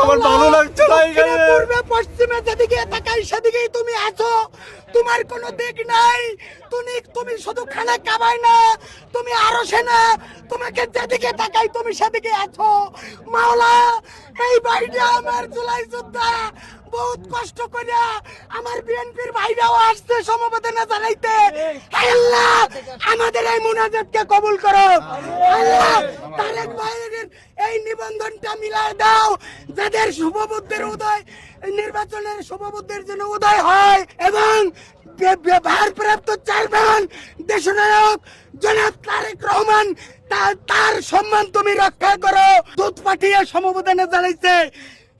আমার ভালো লাগছে না এখানে। পূর্বে পশ্চিমে যেদিকে তাকাই সেদিকেই তুমি আছো। তোমার কোনো দিক নাই। তুমি তুমি শুধু খানা কাবাই না তুমি আরও সেনা তোমাকে যেদিকে তাকাই তুমি সেদিকে আছো। মাওলা এই বাড়িটা আমার জুলাই যোদ্ধা। বহুত কষ্ট করিয়া আমার বিএনপির ভাইরাও আসছে সমবেদনা জানাইতে। আল্লাহ, আমাদের এই মুনাজাতকে কবুল করো। আল্লাহ, তারেক ভাইয়ের এই নিবন্ধনটা মিলাই দাও, যাদের শুভবুদ্ধির উদয়, নির্বাচনের শুভবুদ্ধির জন্য উদয় হয়, এবং ভারপ্রাপ্ত চেয়ারম্যান, দেশনায়ক জনাব তারেক রহমান তার সম্মান তুমি রক্ষা করো। দুধ পাঠিয়ে সমবেদনা জানাইছে।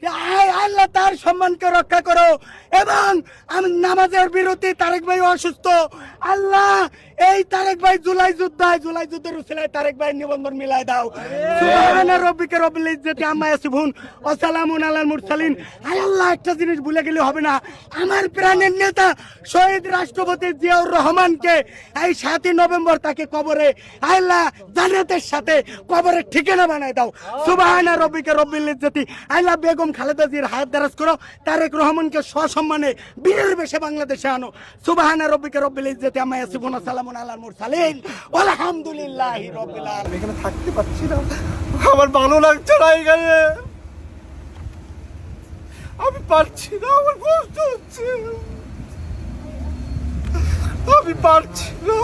আল্লাহ তার সম্মানকে রক্ষা করো। এবং আমি নামাজের বিরতি তারেক ভাই অসুস্থ। আল্লাহ এই তারেক ভাই জুলাই যুদ্ধায় জুলাই যুদ্ধের উসিলায় তারেক ভাই নিবন্ধন মিলাই দাও। সুবহানা রব্বিকা রব্বিল ইজ্জাতি আম্মা ইয়াসিফুন। ওয়া সালামুন আলাল মুরসালিন। আয় আল্লাহ একটা জিনিস ভুলে গেলে হবে না। আমার প্রাণের নেতা শহীদ রাষ্ট্রপতি জিয়াউর রহমানকে এই সাতই নভেম্বর তাকে কবরে আল্লাহ জান্নাতের সাথে কবরের ঠিকানা বানাই দাও। সুবহানা রব্বিকা রব্বিল ইজ্জাতি। আল্লাহ বেগম খালেদা জির হায়াত দারাজ করো, তারেক রহমানকে সসম্মানে বীরের বেশে বাংলাদেশে আনো। সুবহানা রব্বিকা রব্বিল ইজ্জাতি ইয়াসিফুন ওয়া সালামুন আলাল মুরসালিন। আলহামদুলিল্লাহি রাব্বিল আলামিন। এখানে থাকতে পারছি না। আমার ভালো লাগছে না এখানে। আমি পারছি না, আমার কষ্ট হচ্ছে। আমি পারছি না।